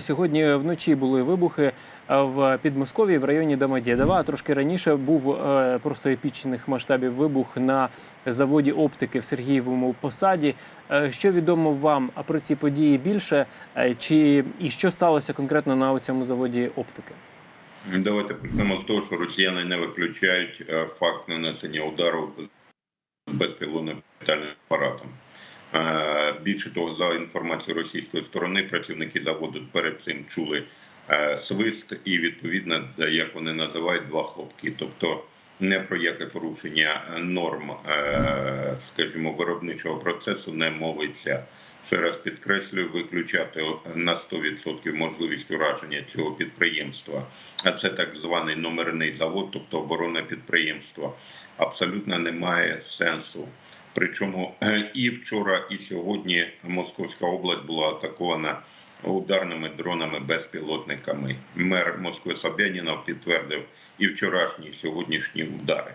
Сьогодні вночі були вибухи е, в Підмосков'ї в районі Домодєдова. Трошки раніше був е, просто епічних масштабів вибух на заводі оптики в Сергієвому посаді. Е, Що відомо вам про ці події більше? Чи і що сталося конкретно на цьому заводі оптики? Давайте почнемо з того, що росіяни не виключають факт нанесення удару безпілотним літальним апаратом. Е, Більше того, за інформацією російської сторони, працівники заводу перед цим чули е, свист і відповідно, як вони називають, два хлопки. Тобто не про яке порушення норм, е, скажімо, виробничого процесу не мовиться. Ще раз підкреслюю, виключати на 100% можливість ураження цього підприємства, а це так званий номерний завод, тобто оборонне підприємство, абсолютно немає сенсу. Причому е, і вчора, і сьогодні Московська область була атакована ударними дронами безпілотниками. Мер Москви Собянінов підтвердив і вчорашні, і сьогоднішні удари.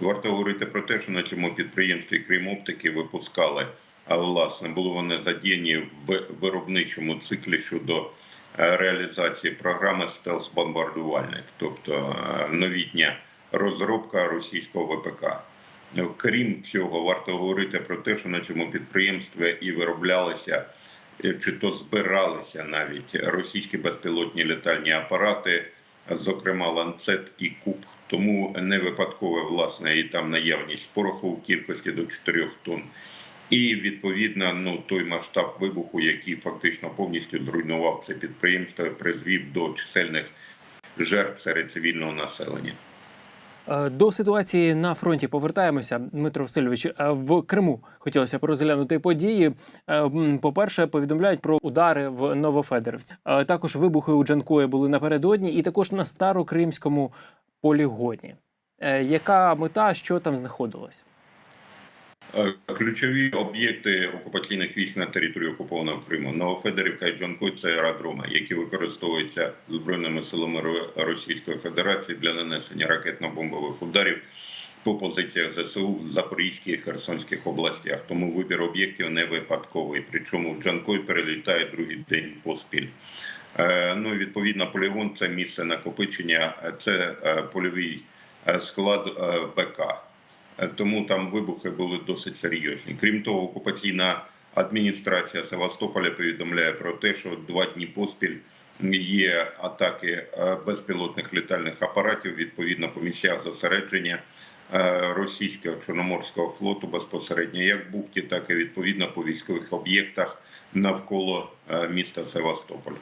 Варто говорити про те, що на цьому підприємстві, крім оптики, випускали. А власне були вони задіяні в виробничому циклі щодо е, реалізації програми стелс-бомбардувальник, тобто е, новітня розробка російського ВПК. Крім цього, варто говорити про те, що на цьому підприємстві і вироблялися е, чи то збиралися навіть російські безпілотні літальні апарати, зокрема ланцет і куб. Тому не випадкове власне і там наявність пороху в кількості до 4 тонн. І відповідно, ну той масштаб вибуху, який фактично повністю зруйнував це підприємство, призвів до чисельних жертв серед цивільного населення. Е, До ситуації на фронті повертаємося, Дмитро Васильович. Е, В Криму хотілося б розглянути події. Е, По-перше, повідомляють про удари в Новофедерівці. Також вибухи у Джанкої були напередодні, і також на старокримському полігоні. Яка мета, що там знаходилось? Е, Ключові об'єкти окупаційних військ на території окупованого Криму Новофедерівка і Джанкой – це аеродроми, які використовуються збройними силами Російської Федерації для нанесення ракетно-бомбових ударів по позиціях ЗСУ в Запорізькій і Херсонських областях. Тому вибір об'єктів не випадковий. Причому в Джанкой перелітає другий день поспіль. Е, Ну і відповідно полігон це місце накопичення, е, це польовий склад БК. Е, тому там вибухи були досить серйозні. Крім того, окупаційна адміністрація Севастополя повідомляє про те, що два дні поспіль є атаки е, безпілотних літальних апаратів відповідно по місцях зосередження е, російського чорноморського флоту безпосередньо як в бухті, так і відповідно по військових об'єктах навколо міста Севастополь.